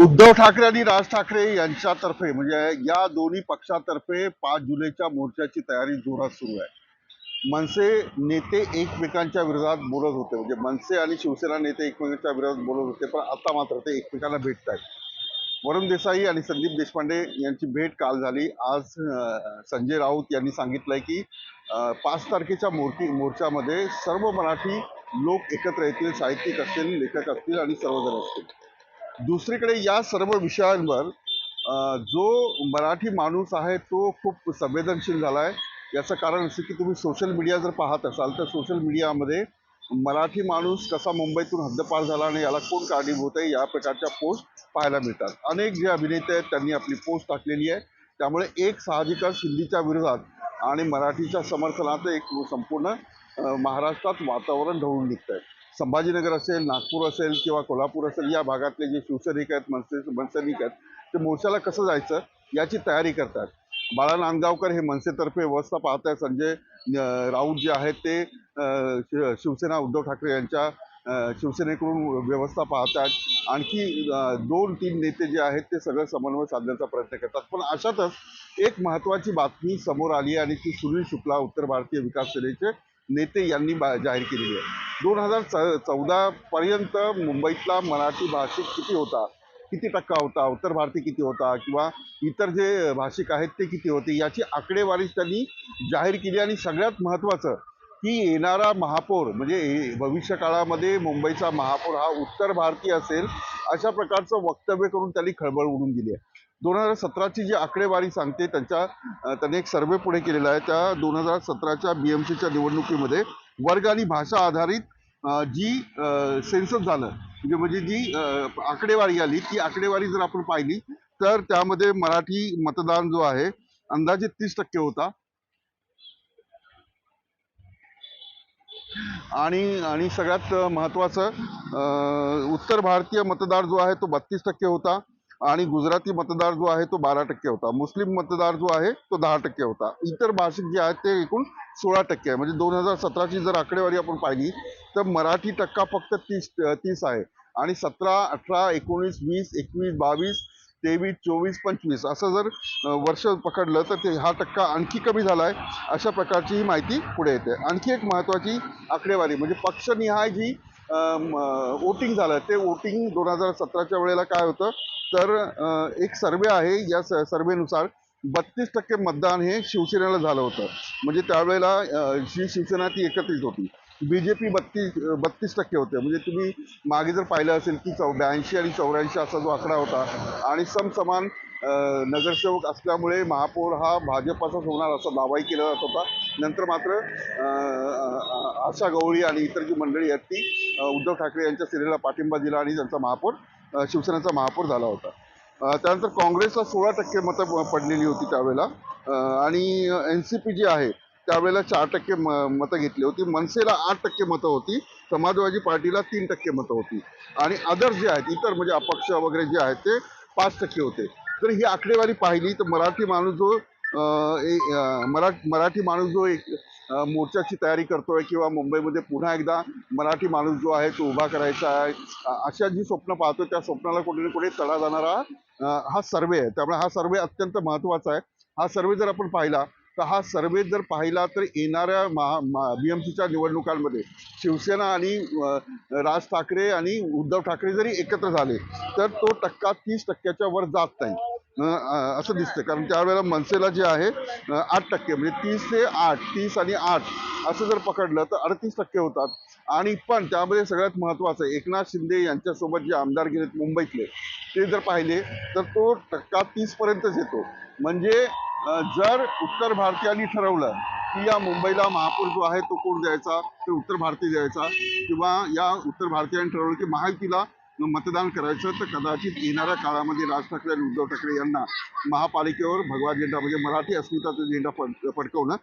उद्धव ठाकरे आणि राज ठाकरे यांच्यातर्फे म्हणजे या दोन्ही पक्षातर्फे पाच जुलैच्या मोर्चाची तयारी जोरात सुरू आहे. मनसे नेते एकमेकांच्या विरोधात बोलत होते. म्हणजे मनसे आणि शिवसेना नेते एकमेकांच्या विरोधात बोलत होते पण आता मात्र ते एकमेकांना भेटत आहेत. वरुण देसाई आणि संदीप देशपांडे यांची भेट काल झाली. आज संजय राऊत यांनी सांगितलंय की पाच तारखेच्या मोर्ची मोर्चामध्ये सर्व मराठी लोक एकत्र येतील साहित्यिक असतील लेखक असतील आणि सर्वजण असतील. दुसरीकडे या सर्व विषयांवर जो मराठी माणूस आहे तो खूप संवेदनशील झाला आहे याचं कारण असं की तुम्ही सोशल मीडिया जर पाहत असाल तर सोशल मीडियामध्ये मराठी माणूस कसा मुंबईतून हद्दपार झाला आणि याला कोण कारणीभूत आहे या प्रकारच्या पोस्ट पाहायला मिळतात. अनेक जे अभिनेते आहेत त्यांनी आपली पोस्ट टाकलेली आहे. त्यामुळे एक साहजिकच हिंदीच्या विरोधात आणि मराठीच्या समर्थनाचं एक संपूर्ण महाराष्ट्रात वातावरण ढवळून निघत आहे संभाजीनगर असेल नागपूर असेल किंवा कोल्हापूर असेल या भागातले जे शिवसैनिक आहेत मनसे मनसैनिक आहेत ते मोर्चाला कसं जायचं याची तयारी करतात. बाळा नांदगावकर हे मनसेतर्फे व्यवस्था पाहत आहेत. संजय राऊत जे आहेत ते शिवसेना उद्धव ठाकरे यांच्या शिवसेनेकडून व्यवस्था पाहत आहेत. आणखी दोन तीन नेते जे आहेत ते सगळं समन्वय साधण्याचा प्रयत्न करतात. पण अशातच एक महत्त्वाची बातमी समोर आली आहे आणि ती सुनील शुक्ला उत्तर भारतीय विकास सेनेचे नेते यांनी बा- जाहीर केलेली आहे. दोन हजार च चौदापर्यंत मुंबईतला मराठी भाषिक किती होता? किती टक्का होता? उत्तर भारतीय किती होता? किंवा इतर जे भाषिक आहेत ते किती होते? याची आकडेवारी त्यांनी जाहीर केली आणि सगळ्यात महत्त्वाचं की येणारा महापौर म्हणजे भविष्यकाळामध्ये मुंबईचा महापौर हा उत्तर भारतीय असेल अशा प्रकारचं वक्तव्य करून त्यांनी खळबळ उडून दिली आहे. दोन हजार सतराची जी आकडेवारी सांगते त्यांच्या त्यांनी एक सर्वे पुढे केलेला आहे. त्या दोन हजार सतराच्या बी एम सीच्या निवडणुकीमध्ये वर्ग आणि भाषा आधारित जी सेन्सस झालं म्हणजे म्हणजे जी आकडेवारी आली ती आकडेवारी जर आपण पाहिली तर त्यामध्ये मराठी मतदान जो आहे अंदाजे तीस टक्के होता. आणि आणि सगळ्यात महत्त्वाचं उत्तर भारतीय मतदार जो आहे तो बत्तीस टक्के होता. आणि गुजराती मतदार जो आहे तो बारा टक्के होता. मुस्लिम मतदार जो आहे तो दहा टक्के होता. इतर भाषिक जे आहेत ते एकूण सोळा टक्के आहे. म्हणजे दोन हजार सतराची जर आकडेवारी आपण पाहिली तर मराठी टक्का फक्त तीस तीस आहे. आणि सतरा अठरा एकोणीस वीस एकवीस बावीस तेवीस चोवीस पंचवीस असं जर वर्ष पकडलं तर ते हा टक्का आणखी कमी झाला आहे अशा प्रकारची ही माहिती पुढे येते. आणखी एक महत्त्वाची आकडेवारी म्हणजे पक्षनिहाय जी वोटिंग झालं. ते वोटिंग दोन हजार सतराच्या वेळेला काय होतं? तर एक सर्वे आहे या सर्वेनुसार बत्तीस टक्के मतदान हे शिवसेनेला झालं होतं. म्हणजे त्यावेळेला जी शिवसेना ती एकत्रित होती. बी जे पी बत्तीस बत्तीस टक्के होते. म्हणजे तुम्ही मागे जर पाहिलं असेल की चौ ब्याऐंशी आणि चौऱ्याऐंशी असा जो आकडा होता आणि समसमान नगरसेवक असल्यामुळे महापौर हा भाजपाचाच होणार असा दावाही केला जात होता. नंतर मात्र आशा गवळी आणि इतर जी मंडळी आहेत ती उद्धव ठाकरे यांच्या सेनेला पाठिंबा दिला आणि त्यांचा महापौर शिवसेनेचा महापौर झाला होता. त्यानंतर काँग्रेसला सोळा टक्के मतं पडलेली होती त्यावेळेला. आणि एन सी पी जी आहे त्यावेळेला चार टक्के म मतं घेतली होती. मनसेला आठ टक्के मतं होती. समाजवादी पार्टीला तीन टक्के मतं होती. आणि अदर जे आहेत इतर म्हणजे अपक्ष वगैरे जे आहेत ते पाच टक्के होते. तर ही आकडेवारी पाहिली तर मराठी माणूस जो ए- मरा मराठी माणूस जो एक मोर्चाची तयारी करतोय किंवा मुंबईमध्ये पुन्हा एकदा मराठी माणूस जो आहे तो उभा करायचा आहे. अशा जी स्वप्न पाहतो त्या स्वप्नाला कुठे ना कुठे तडा जाणारा हा सर्वे आहे. त्यामुळे हा सर्वे अत्यंत महत्त्वाचा आहे. हा सर्वे जर आपण पाहिला तर हा सर्वे जर पाहिला तर येणाऱ्या महा बी एम सीच्या निवडणुकांमध्ये शिवसेना आणि राज ठाकरे आणि उद्धव ठाकरे जरी एकत्र झाले तर तो टक्का तीस टक्क्याच्या वर जात नाही. असं दिसतं कारण त्यावेळेला मनसेला जे आहे आठ टक्के म्हणजे तीस ते आठ तीस आणि आठ असं जर पकडलं तर अडतीस टक्के होतात. आणि पण त्यामध्ये सगळ्यात महत्त्वाचं एकनाथ शिंदे यांच्यासोबत जे आमदार गेलेत मुंबईतले ते जर पाहिले तर तो टक्का तीसपर्यंतच येतो. म्हणजे जर उत्तर भारतीयांनी ठरवलं की या मुंबईला महापौर जो आहे तो कोण द्यायचा ते उत्तर भारतीय द्यायचा किंवा या उत्तर भारतीयांनी ठरवलं की महायुतीला मतदान करायचं तर कदाचित येणाऱ्या काळामध्ये राज ठाकरे आणि उद्धव ठाकरे यांना महापालिकेवर भगवा झेंडा म्हणजे मराठी अस्मिताचा झेंडा पड फडकवणं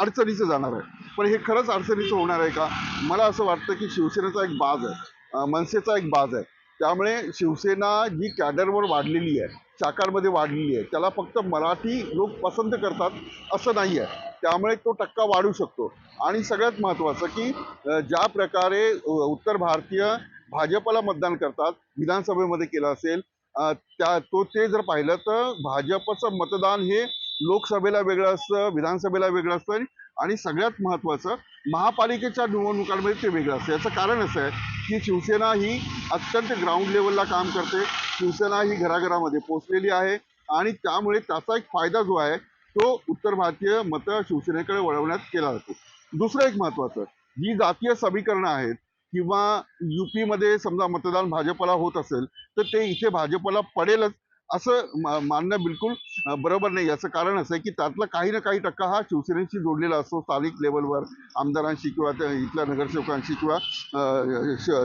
अडचणीचं जाणार आहे. पण हे खरंच अडचणीचं होणार आहे का? मला असं वाटतं की शिवसेनेचा एक बाज आहे. मनसेचा एक बाज आहे. त्यामुळे शिवसेना जी कॅडरवर वाढलेली आहे चाकारमध्ये वाढलेली आहे त्याला फक्त मराठी लोक पसंत करतात असं नाही आहे. त्यामुळे तो टक्का वाढू शकतो. आणि सगळ्यात महत्त्वाचं की ज्या प्रकारे उत्तर भारतीय भाजपला मतदान करतात विधानसभेमध्ये केलं असेल त्या तो ते जर पाहिलं तर भाजपचं मतदान हे लोकसभेला वेगळं असतं विधानसभेला वेगळं असतं आणि- आणि सगळ्यात महत्त्वाचं महापालिकेच्या निवडणुकांमध्ये ते वेगळं असतं. याचं कारण असं आहे की शिवसेना ही अत्यंत ग्राउंड लेवलला काम करते. शिवसेना ही घराघरामध्ये पोचलेली आहे आणि त्यामुळे त्याचा एक फायदा जो आहे तो उत्तर भारतीय मतं शिवसेनेकडे वळवण्यात केला जातो. दुसरं एक महत्त्वाचं जी जातीय समीकरणं आहेत. किंवा युपी मध्ये समजा मतदान भाजपला होत असेल तर ते इथे भाजपला पडेलच असं मानणं बिलकुल बरोबर नाही. याचं कारण असं आहे की त्यातला काही ना काही टक्का हा शिवसेनेशी जोडलेला असतो स्थानिक लेवलवर आमदारांशी किंवा त्या इथल्या नगरसेवकांशी किंवा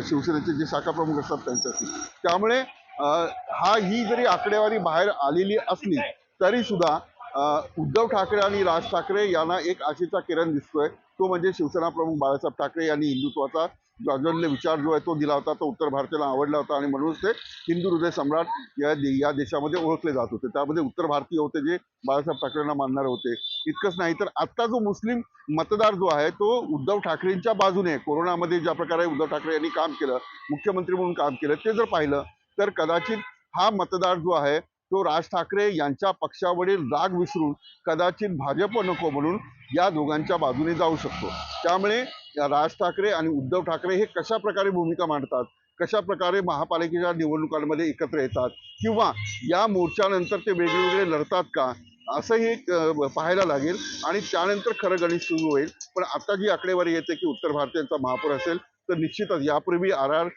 शिवसेनेचे जे शाखा प्रमुख असतात त्यांच्याशी. त्यामुळे हा ही जरी आकडेवारी बाहेर आलेली असली तरी सुद्धा उद्धव ठाकरे आणि राज ठाकरे यांना एक आशेचा किरण दिसतोय. तो म्हणजे शिवसेना प्रमुख बाळासाहेब ठाकरे यांनी हिंदुत्वाचा अजून विचार जो आहे तो दिला होता तो उत्तर भारताला आवडला होता आणि म्हणूनच ते हिंदू हृदय सम्राट या दे- या देशामध्ये ओळखले जात होते. त्यामध्ये उत्तर भारतीय होते जे बाळासाहेब ठाकरेंना मानणारे होते. इतकंच नाही तर आत्ता जो मुस्लिम मतदार जो आहे तो उद्धव ठाकरेंच्या बाजूने कोरोनामध्ये ज्या प्रकारे उद्धव ठाकरे यांनी काम केलं मुख्यमंत्री म्हणून काम केलं ते जर पाहिलं तर कदाचित हा मतदार जो आहे तो राज ठाकरे यांच्या पक्षावरील राग विसरून कदाचित भाजप नको म्हणून या दोघांच्या बाजूने जाऊ शकतो. त्यामुळे राज ठाकरे आणि उद्धव ठाकरे हे कशा प्रकारे भूमिका मांडतात? कशा प्रकारे महापालिकेच्या निवडणुकांमध्ये एकत्र येतात? किंवा या मोर्चानंतर ते वेगवेगळे लढतात का? असंही पाहायला लागेल. आणि त्यानंतर खरं गणित सुरू होईल. पण आता जी आकडेवारी येते की उत्तर भारतीयांचा महापौर असेल तर निश्चितच यापूर्वी आर आर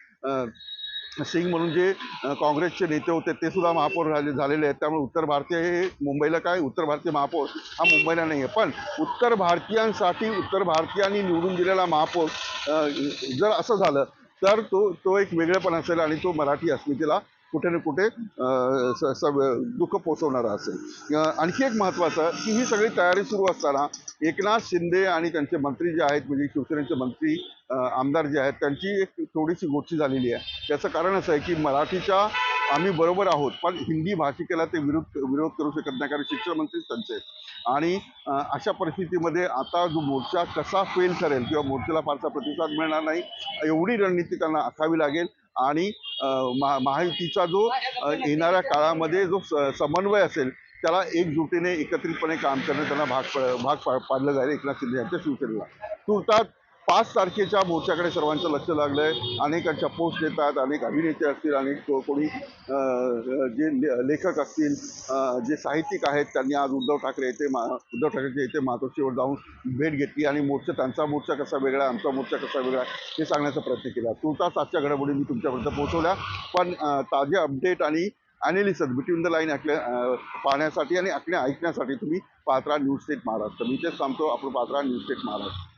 सिंग म्हणून जे काँग्रेसचे नेते होते ते सुद्धा महापौर झाले झालेले आहेत. त्यामुळे उत्तर भारतीय हे मुंबईला काय? उत्तर भारतीय महापौर हा मुंबईला नाही आहे पण उत्तर भारतीयांसाठी उत्तर भारतीयांनी निवडून दिलेला महापौर जर असं झालं तर तो तो एक वेगळेपण असेल आणि तो मराठी अस्मितेला कुठे ना कुठे स- स- दुःख पोचवणारा असेल. आणखी एक महत्त्वाचं की ही सगळी तयारी सुरू असताना एकनाथ शिंदे आणि त्यांचे मंत्री जे आहेत म्हणजे शिवसेनेचे मंत्री आमदार जे आहेत त्यांची एक थोडीशी गोष्टी झालेली आहे. त्याचं कारण असं आहे की मराठीच्या आम्ही बरोबर आहोत पण हिंदी भाषिकेला ते विरोध विरोध करू शकत नाही कारण शिक्षण मंत्रीच त्यांचे आहेत. आणि अशा परिस्थितीमध्ये आता जो मोर्चा कसा फेल करेल किंवा मोर्चाला फारसा प्रतिसाद मिळणार नाही एवढी रणनीती त्यांना आखावी लागेल. आणि महा महायुतीचा जो येणाऱ्या काळामध्ये जो स- समन्वय असेल त्याला एकजुटीने एकत्रितपणे काम करणं त्यांना भाग भाग पा- पाडलं जाईल एकनाथ शिंदे यांच्या शिवसेनेला. तुर्तात पाच तारखेच्या मोर्चाकडे सर्वांचं लक्ष लागलंय. अनेकांच्या पोस्ट येतात अनेक अभिनेते असतील अनेक कोणी जे लेखक असतील जे साहित्यिक आहेत त्यांनी आज उद्धव ठाकरे येथे मा उद्धव ठाकरेच्या येथे मातोश्रीवर जाऊन भेट घेतली आणि मोर्चा त्यांचा मोर्चा कसा वेगळा आहे आमचा मोर्चा कसा वेगळा आहे हे सांगण्याचा प्रयत्न केला. तुर्तास आजच्या घडामोडी मी तुमच्यापर्यंत पोहोचवल्या. पण ताजे अपडेट आणि अनालिसिस बिटवीन द लाईन ऐकल्या पाहण्यासाठी आणि ऐकण्या ऐकण्यासाठी तुम्ही पात्रा न्यूज स्टेट महाराष्ट्र. मी तेच सांगतो आपण पात्रा न्यूज स्टेट महाराष्ट्र.